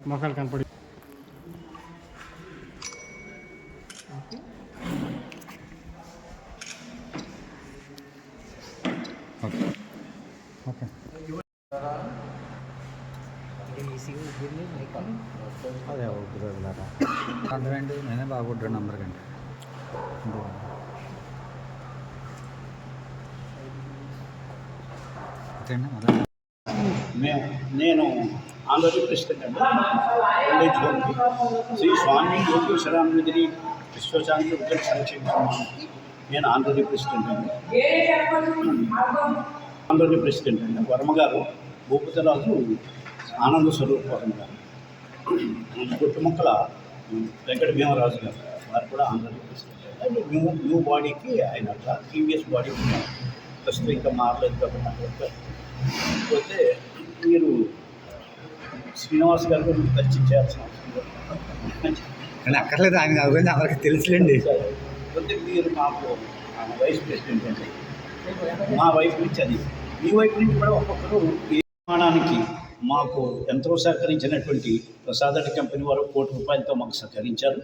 మొక్కలు కనపడి okay. Okay అదే అవుతుందా అర్థమేంటి నేనే బాగుంటాను నంబర్ కంటే. నేను ఆంధ్రప్రదేశ్ ప్రెసిడెంట్ అండి శ్రీ స్వామి యోగేశ్వరానందగిరి విశ్వశాంతి ఉద్యోగ సంక్షేమ సమాజానికి నేను ఆంధ్రప్రదేశ్ ప్రెసిడెంట్ అండి ఆంధ్రప్రదేశ్ వర్మగారు భూపతిరాజు ఆనంద స్వరూపం గారు. గారు గుట్టుముక్కల వెంకట భీమరాజు గారు వారు కూడా ఆంధ్రప్రదేశ్ ప్రెసిడెంట్ న్యూ న్యూ బాడీకి ఆయన ప్రీవియస్ బాడీ ప్రస్తుతం ఇంకా మారలేదు కాబట్టి పోతే మీరు శ్రీనివాస్ గారు కూడా మీకు పరిచయం చేయాల్సిన అవసరం. కానీ అక్కర్లేదు ఆయన గురించి అందరికీ తెలుసులేండి. పోతే మీరు మాకు వైస్ ప్రెసిడెంట్ అండి. మా వైపు నుంచి అది. మీ వైపు నుంచి కూడా ఒక్కొక్కరు ఈ నిర్మాణానికి మాకు ఎంతో సహకరించినటువంటి ప్రసాద్ కంపెనీ వారు కోటి రూపాయలతో మాకు సహకరించారు.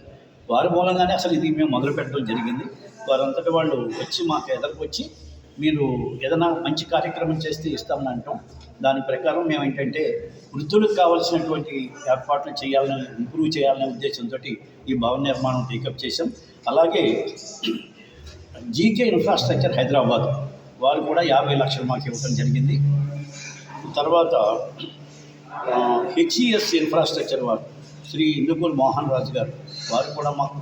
వారి మూలంగానే అసలు ఇది మేము మొదలు పెట్టడం జరిగింది. వారంతటి వాళ్ళు వచ్చి మాకు ఎదురుకు వచ్చి మీరు ఏదైనా మంచి కార్యక్రమం చేస్తే ఇస్తామని అంటాం. దాని ప్రకారం మేము ఏంటంటే వృద్ధులకు కావాల్సినటువంటి ఏర్పాట్లు చేయాలని ఇంప్రూవ్ చేయాలనే ఉద్దేశంతో ఈ భవన నిర్మాణం టేకప్ చేశాం. అలాగే జీకే ఇన్ఫ్రాస్ట్రక్చర్ హైదరాబాద్ వారు కూడా యాభై లక్షలు మాకు ఇవ్వడం జరిగింది. తర్వాత హెచ్ఈఎస్ ఇన్ఫ్రాస్ట్రక్చర్ వారు శ్రీ ఇందుకూరు మోహన్ రాజు గారు వారు కూడా మాకు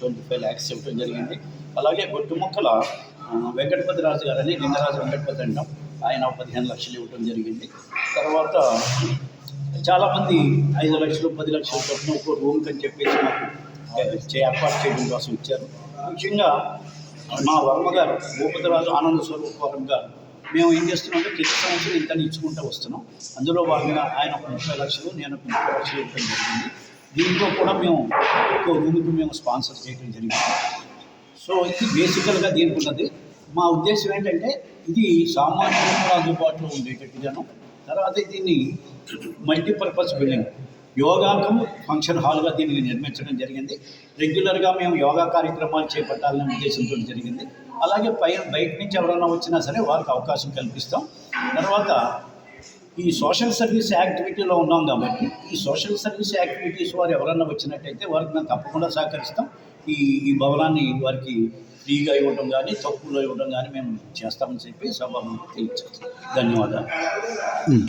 ట్వంటీ ఫైవ్ ల్యాక్స్ ఇవ్వడం జరిగింది. అలాగే గొట్టుముక్కల ఆ, వెంకటపతి రాజు గారని లింగరాజు వెంకటపతి అంటాం. ఆయన ఒక పదిహేను లక్షలు ఇవ్వడం జరిగింది. తర్వాత చాలామంది ఐదు లక్షలు పది లక్షలు చొప్పున ఒక రూమ్కి అని చెప్పేసి మాకు ఏర్పాటు చేయడం కోసం ఇచ్చారు. ముఖ్యంగా మా వర్మ గారు భూపతిరాజు ఆనంద స్వరూపవరం గారు మేము ఏం చేస్తున్నామంటే ప్రతి సంవత్సరం ఇంత ఇచ్చుకుంటూ వస్తున్నాం. అందులో భాగంగా ఆయన ఒక ముప్పై లక్షలు నేను ఒక ముప్పై లక్షలు ఇవ్వడం జరిగింది. దీంట్లో కూడా మేము ఒక్కో రూమ్కి మేము స్పాన్సర్ చేయడం జరిగింది. సో ఇది బేసికల్గా దీనికి ఉన్నది మా ఉద్దేశం ఏంటంటే ఇది సామాన్యులకు అందుబాటులో ఉండేటట్టుగాను తర్వాత దీన్ని మల్టీపర్పస్ బిల్డింగ్ యోగాకం ఫంక్షన్ హాల్గా దీనిని నిర్మించడం జరిగింది. రెగ్యులర్గా మేము యోగా కార్యక్రమాలు చేపట్టాలనే ఉద్దేశంతో జరిగింది. అలాగే పై బయట నుంచి ఎవరైనా వచ్చినా సరే వారికి అవకాశం కల్పిస్తాం. తర్వాత ఈ సోషల్ సర్వీస్ యాక్టివిటీలో ఉన్నాం కాబట్టి ఈ సోషల్ సర్వీస్ యాక్టివిటీస్ వారు ఎవరన్నా వచ్చినట్టయితే వారికి మేము తప్పకుండా సహకరిస్తాం. ఈ ఈ భవనాన్ని వారికి ఫ్రీగా ఇవ్వడం కానీ తక్కువలో ఇవ్వడం కానీ మేము చేస్తామని చెప్పి సభకు తెలియచేస్తాం ధన్యవాదాలు.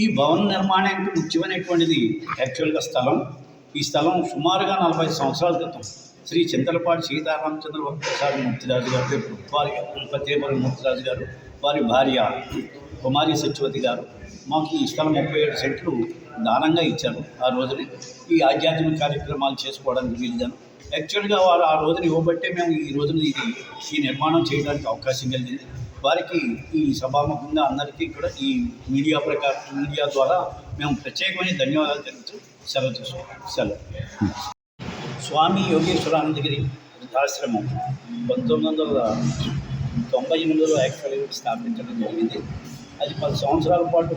ఈ భవన నిర్మాణానికి ముఖ్యమైనటువంటిది యాక్చువల్గా స్థలం. ఈ స్థలం సుమారుగా నలభై సంవత్సరాల క్రితం శ్రీ చింతలపాటి సీతారామచంద్ర ప్రసాద్ మూర్తిరాజు గారు వారి పతేపల్లి మూర్తిరాజు గారు వారి భార్య కుమారి సత్యవతి గారు మాకు ఈ స్థలం ముప్పై ఏడు సెంట్లు దానంగా ఇచ్చారు. ఆ రోజుని ఈ ఆధ్యాత్మిక కార్యక్రమాలు చేసుకోవడానికి వీలుగాను యాక్చువల్గా వారు ఆ రోజున ఇవ్వబట్టే మేము ఈ రోజున ఇది ఈ నిర్మాణం చేయడానికి అవకాశం కలిగింది. వారికి ఈ సభాముఖంగా అందరికీ కూడా ఈ మీడియా ప్రకారం మీడియా ద్వారా మేము ప్రత్యేకమైన ధన్యవాదాలు తెలుపుతూ సెలవు తీసుకుంటాం సెలవు. స్వామి యోగేశ్వరానందగిరి వృద్ధాశ్రమం పంతొమ్మిది వందల తొంభై ఎనిమిదిలో యాక్చువల్గా స్థాపించడం జరిగింది. అది పది సంవత్సరాల పాటు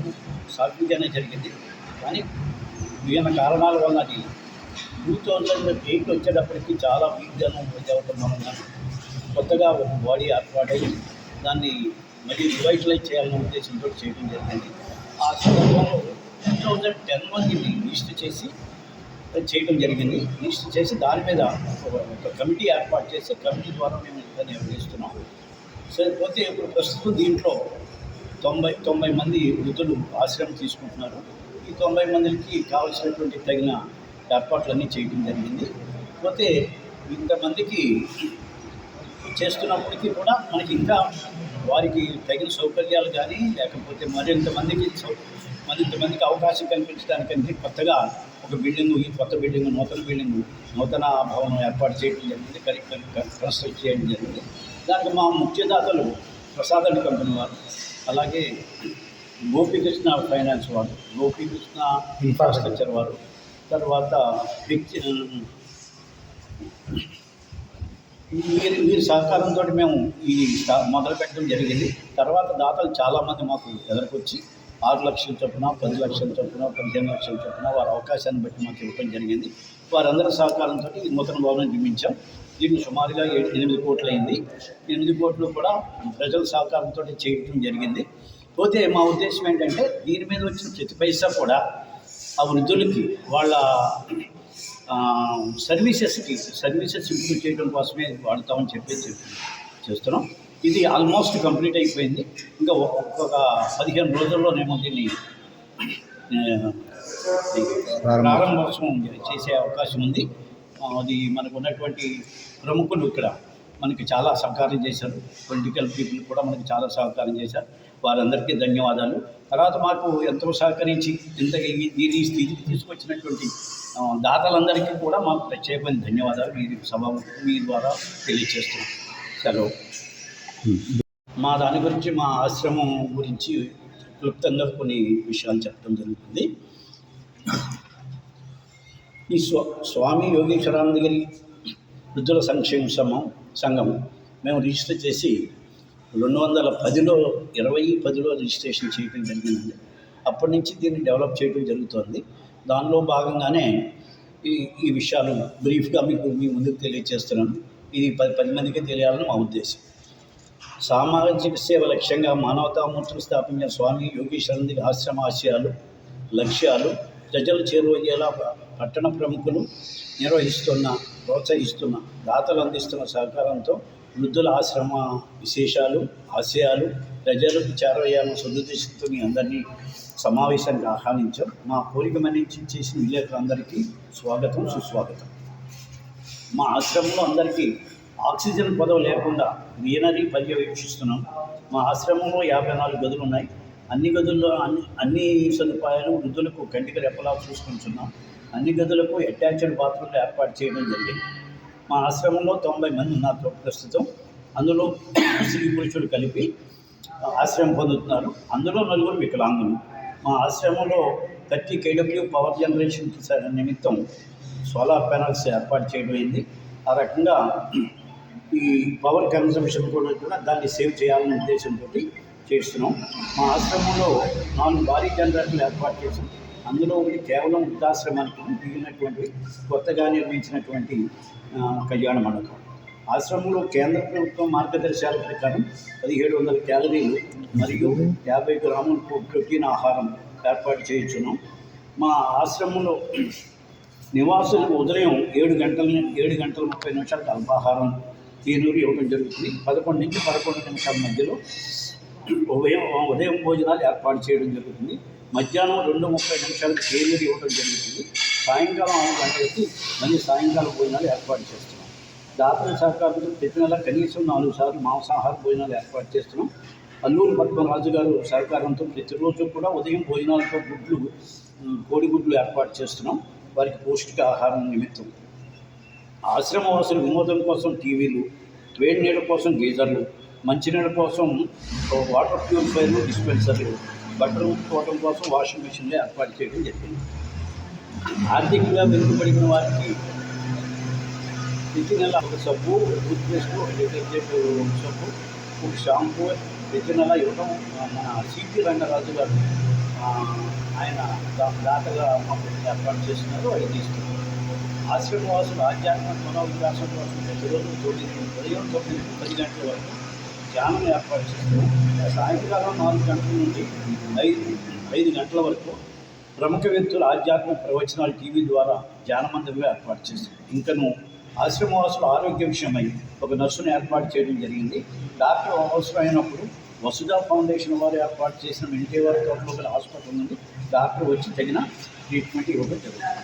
స్థాపించడం జరిగింది. కానీ వివిధ కారణాల వల్ల అది టూ థౌజండ్ ఎయిట్ వచ్చేటప్పటికి చాలా వీక్గాను అవ్వడం వలన కొత్తగా ఒక బాడీ ఏర్పాటై దాన్ని మళ్ళీ రివైటలైజ్ చేయాలనే ఉద్దేశంతో చేయడం జరిగింది. ఆ సందర్భంలో టూ థౌజండ్ టెన్ మందిని లిస్ట్ చేసి చేయడం జరిగింది. లిస్ట్ చేసి దాని మీద ఒక- ఒక కమిటీ ఏర్పాటు చేసి కమిటీ ద్వారా మేము ఇంకా నిర్వహిస్తున్నాం. సరిపోతే ఇప్పుడు ప్రస్తుతం దీంట్లో తొంభై తొంభై మంది వృద్ధులు ఆశ్రయం తీసుకుంటున్నారు. ఈ తొంభై మందికి కావలసినటువంటి తగిన ఏర్పాట్లన్నీ చేయడం జరిగింది. పోతే ఇంతమందికి చేస్తున్నప్పటికీ కూడా మనకి ఇంకా వారికి తగిన సౌకర్యాలు కానీ లేకపోతే మరింతమందికి సౌ మరింతమందికి అవకాశం కల్పించడానికంటే కొత్తగా ఒక బిల్డింగ్ ఈ కొత్త బిల్డింగ్ నూతన బిల్డింగ్ నూతన భవనం ఏర్పాటు చేయడం జరిగింది. కన్స్ట్రక్ట్ చేయడం జరిగింది. దానికి మా ముఖ్యదాతలు ప్రసాద్ కంపెనీ వారు అలాగే గోపీకృష్ణ ఫైనాన్స్ వారు గోపీకృష్ణ ఇన్ఫ్రాస్ట్రక్చర్ వారు తర్వాత మీరు మీరు సహకారంతో మేము ఈ మొదలు పెట్టడం జరిగింది. తర్వాత దాతలు చాలామంది మాకు ఎదురుకొచ్చి ఆరు లక్షల చొప్పున పది లక్షల చొప్పున పదిహేను లక్షల చొప్పున వారి అవకాశాన్ని బట్టి మాకు ఇవ్వడం జరిగింది. వారందరి సహకారంతో ఈ నూతన భవనం నిర్మించాం. దీన్ని సుమారుగా ఎనిమిది కోట్లు అయింది. ఎనిమిది కోట్లు కూడా ప్రజల సహకారంతో చేయడం జరిగింది. పోతే మా ఉద్దేశం ఏంటంటే దీని మీద వచ్చిన ప్రతి పైసా కూడా ఆ వృద్ధులకి వాళ్ళ సర్వీసెస్కి సర్వీసెస్ ఇంప్రూవ్ చేయడం కోసమే వాడతామని చెప్పేసి చేస్తున్నాం. ఇది ఆల్మోస్ట్ కంప్లీట్ అయిపోయింది. ఇంకా ఒక్కొక్క పదిహేను రోజుల్లోనేమో దీన్ని ప్రారంభోత్సవం చేసే అవకాశం ఉంది. అది మనకు ఉన్నటువంటి ప్రముఖులు ఇక్కడ మనకి చాలా సహకారం చేశారు. పొలిటికల్ పీపుల్ కూడా మనకి చాలా సహకారం చేశారు. వారందరికీ ధన్యవాదాలు. తర్వాత మాకు ఎంతో సహకరించి ఇంత దీని స్థితికి తీసుకొచ్చినటువంటి దాతలందరికీ కూడా మాకు ప్రత్యేకమైన ధన్యవాదాలు. మీ సభ మీ ద్వారా తెలియజేస్తున్నాం సెలవు. మా దాని గురించి మా ఆశ్రమం గురించి క్లుప్తంగా కొన్ని విషయాలు చెప్పడం జరుగుతుంది. ఈ స్వ స్వామి యోగేశ్వరానందగిరి వృద్ధుల సంక్షేమ సంఘం సంఘం మేము రిజిస్టర్ చేసి రెండు వందల పదిలో ఇరవై పదిలో రిజిస్ట్రేషన్ చేయడం జరిగింది. అప్పటి నుంచి దీన్ని డెవలప్ చేయడం జరుగుతోంది. దానిలో భాగంగానే ఈ ఈ విషయాలు బ్రీఫ్గా మీకు మీ ముందుకు తెలియజేస్తున్నాను ఇది పది పది మందికి తెలియాలని మా ఉద్దేశం. సామాజిక సేవ లక్ష్యంగా మానవతామూర్తులు స్థాపించిన స్వామి యోగేశ్వరంది ఆశ్రమ ఆశయాలు లక్ష్యాలు ప్రజలు చేరువయ్యేలా పట్టణ ప్రముఖులు నిర్వహిస్తున్న ప్రోత్సహిస్తున్న దాతలు అందిస్తున్న సహకారంతో వృద్ధుల ఆశ్రమ విశేషాలు ఆశయాలు ప్రజలకు చేరవేయాలని సదుద్దేశంతో మీ అందరినీ సమావేశానికి ఆహ్వానించాం. మా కోరిక మన్నించి చేసిన విలేకరులందరికీ స్వాగతం సుస్వాగతం. మా ఆశ్రమంలో అందరికీ ఆక్సిజన్ పదవి లేకుండా గ్రీనరీ పర్యవేక్షిస్తున్నాం. మా ఆశ్రమంలో యాభై నాలుగు గదులు ఉన్నాయి. అన్ని గదుల్లో అన్ని అన్ని సదుపాయాలు వృద్ధులకు కంటికి రెప్పలా చూసుకుంటున్నాం అన్ని గదులకు అటాచ్డ్ బాత్రూమ్లు ఏర్పాటు చేయడం జరిగింది. మా ఆశ్రమంలో తొంభై మంది ఉన్నారు ప్రస్తుతం. అందులో స్త్రీ పురుషులు కలిపి ఆశ్రయం పొందుతున్నారు. అందులో నలుగురు వికలాంగులు. మా ఆశ్రమంలో థర్టీ కేడబ్ల్యూ పవర్ జనరేషన్ నిమిత్తం సోలార్ ప్యానల్స్ ఏర్పాటు చేయడం అయింది. ఆ రకంగా ఈ పవర్ కన్సంప్షన్ కూడా కూడా దాన్ని సేవ్ చేయాలనే ఉద్దేశంతో చేస్తున్నాం. మా ఆశ్రమంలో నాలుగు భారీ జనరేటర్లు ఏర్పాటు చేసాం అందులో ఉండి కేవలం వృద్ధాశ్రమానికి మిగిలినటువంటి కొత్తగా నిర్మించినటువంటి కళ్యాణ మండపం. ఆశ్రమంలో కేంద్ర ప్రభుత్వం మార్గదర్శకాల ప్రకారం పదిహేడు వందల క్యాలరీలు మరియు యాభై గ్రాముల ప్రోటీన్ ఆహారం ఏర్పాటు చేయించున్నాం. మా ఆశ్రమంలో నివాసులకు ఉదయం ఏడు గంటల ఏడు గంటల ముప్పై నిమిషాలకు అల్పాహారం తీనూరు ఇవ్వడం జరుగుతుంది. పదకొండు నుంచి పదకొండు నిమిషాల మధ్యలో ఉదయం ఉదయం భోజనాలు ఏర్పాటు చేయడం జరుగుతుంది. మధ్యాహ్నం రెండు ముప్పై నిమిషాలకు కేజీలు ఇవ్వడం జరుగుతుంది సాయంకాలం ఆరు గంటలకి మళ్ళీ సాయంకాలం భోజనాలు ఏర్పాటు చేస్తున్నాం. దాతల సహకారంతో ప్రతి నెల కనీసం నాలుగు సార్లు మాంసాహార భోజనాలు ఏర్పాటు చేస్తున్నాం. అల్లూరు పద్మరాజు గారు సహకారంతో ప్రతిరోజు కూడా ఉదయం భోజనాలతో గుడ్లు కోడిగుడ్లు ఏర్పాటు చేస్తున్నాం. వారికి పౌష్టిక ఆహారం నిమిత్తం ఆశ్రమవాసుల వినోదం కోసం టీవీలు వేడి నీళ్ళ కోసం గీజర్లు మంచినీళ్ళ కోసం వాటర్ ప్యూరిఫైర్లు డిస్పెన్సర్లు బట్టలు ఉతుకోవడం కోసం వాషింగ్ మిషన్ని ఏర్పాటు చేయడం జరిగింది. ఆర్థికంగా వెనుకబడిన వారికి ప్రతి నెల ఒక సబ్బు టూత్ పేస్ట్ ఒక డిటర్జెంట్ సబ్బు ఒక షాంపూ ప్రతి నెల ఇవ్వడం మన సిపి రంగరాజు గారు ఆయన దాతగా మాకు ఏర్పాటు చేస్తున్నారు అవి తీసుకున్నారు. ఆశ్రమవాసులు ఆధ్యాత్మిక మనోవికాసం కోసం ప్రతిరోజు తొమ్మిది ఉదయం తొమ్మిది పది గంటల వరకు ధ్యానం ఏర్పాటు చేస్తున్నాం. సాయంకాలం నాలుగు గంటల నుండి ఐదు ఐదు గంటల వరకు ప్రముఖ వ్యక్తుల ఆధ్యాత్మిక ప్రవచనాలు టీవీ ద్వారా ధ్యానమందిరంగా ఏర్పాటు చేశారు ఇంకను ఆశ్రమవాసులు ఆరోగ్య విషయమై ఒక నర్సును ఏర్పాటు చేయడం జరిగింది. డాక్టర్ అవసరమైనప్పుడు వసుధ ఫౌండేషన్ వారు ఏర్పాటు చేసిన ఇంటివారి తోటలో గల హాస్పిటల్ నుండి డాక్టర్ వచ్చి తగిన ట్రీట్మెంట్ ఇవ్వడం జరుగుతుంది.